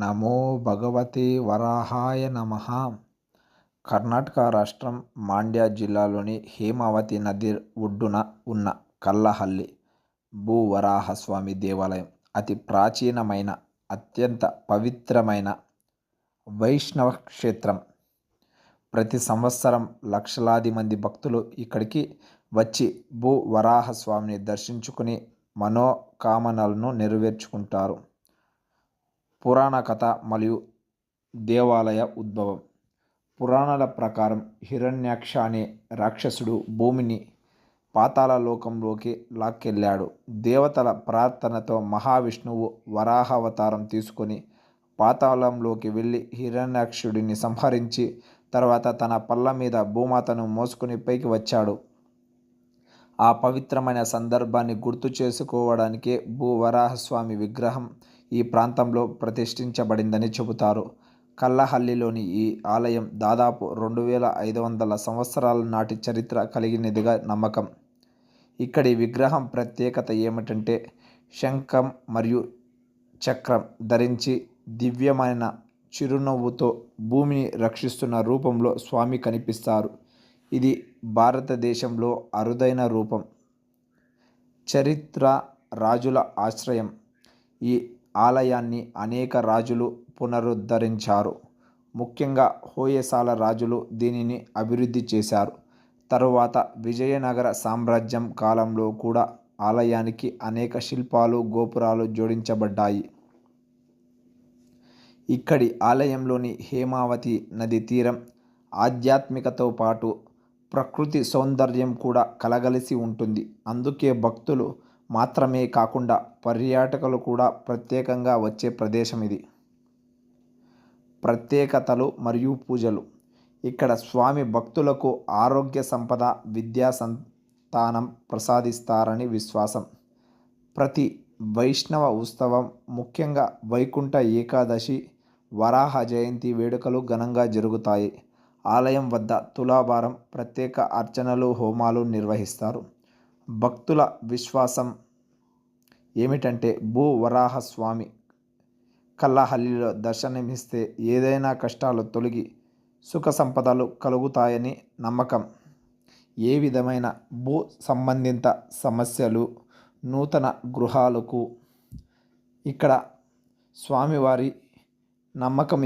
నమో భగవతే వరాహాయ నమ. కర్ణాటక రాష్ట్రం మాండ్య జిల్లాలోని హేమావతి నది ఒడ్డున ఉన్న కల్లహల్లి భూవరాహస్వామి దేవాలయం. అతి ప్రాచీనమైన అత్యంత పవిత్రమైన వైష్ణవ క్షేత్రం. ప్రతి సంవత్సరం లక్షలాది మంది భక్తులు ఇక్కడికి వచ్చి భూ వరాహస్వామిని దర్శించుకుని మనోకామనలను నెరవేర్చుకుంటారు. పురాణ కథ మరియు దేవాలయ ఉద్భవం. పురాణాల ప్రకారం హిరణ్యాక్ష అనే రాక్షసుడు భూమిని పాతాళ లోకంలోకి లాక్కెళ్ళాడు. దేవతల ప్రార్థనతో మహావిష్ణువు వరాహావతారం తీసుకొని పాతాళంలోకి వెళ్ళి హిరణ్యాక్షుడిని సంహరించి తర్వాత తన పళ్ళ మీద భూమాతను మోసుకుని పైకి వచ్చాడు. ఆ పవిత్రమైన సందర్భాన్ని గుర్తు చేసుకోవడానికే భూవరాహస్వామి విగ్రహం ఈ ప్రాంతంలో ప్రతిష్ఠించబడిందని చెబుతారు. కల్లహల్లిలోని ఈ ఆలయం దాదాపు రెండు వేల ఐదు వందల సంవత్సరాల నాటి చరిత్ర కలిగినదిగా నమ్మకం. ఇక్కడి విగ్రహం ప్రత్యేకత ఏమిటంటే శంఖం మరియు చక్రం ధరించి దివ్యమైన చిరునవ్వుతో భూమిని రక్షిస్తున్న రూపంలో స్వామి కనిపిస్తారు. ఇది భారతదేశంలో అరుదైన రూపం. చరిత్ర రాజుల ఆశ్రయం. ఈ ఆలయాన్ని అనేక రాజులు పునరుద్ధరించారు. ముఖ్యంగా హోయసాల రాజులు దీనిని అభివృద్ధి చేశారు. తరువాత విజయనగర సామ్రాజ్యం కాలంలో కూడా ఆలయానికి అనేక శిల్పాలు గోపురాలు జోడించబడ్డాయి. ఇక్కడి ఆలయంలోని హేమావతి నది తీరం ఆధ్యాత్మికతో పాటు ప్రకృతి సౌందర్యం కూడా కలగలిసి ఉంటుంది. అందుకే భక్తులు మాత్రమే కాకుండా పర్యాటకులు కూడా ప్రత్యేకంగా వచ్చే ప్రదేశం ఇది. ప్రత్యేకతలు మరియు పూజలు. ఇక్కడ స్వామి భక్తులకు ఆరోగ్య సంపద విద్యా సంతానం ప్రసాదిస్తారని విశ్వాసం. ప్రతి వైష్ణవ ఉత్సవం ముఖ్యంగా వైకుంఠ ఏకాదశి వరాహ జయంతి వేడుకలు ఘనంగా జరుగుతాయి. ఆలయం వద్ద తులాభారం ప్రత్యేక అర్చనలు హోమాలు నిర్వహిస్తారు. భక్తుల విశ్వాసం ఏమిటంటే భూ వరాహస్వామి కల్లహల్లిలో దర్శనమిస్తే ఏదైనా కష్టాలు తొలగి సుఖ సంపదలు కలుగుతాయని నమ్మకం. ఏ విధమైన భూ సంబంధిత సమస్యలు నూతన గృహాలకు ఇక్కడ స్వామివారి నమ్మకం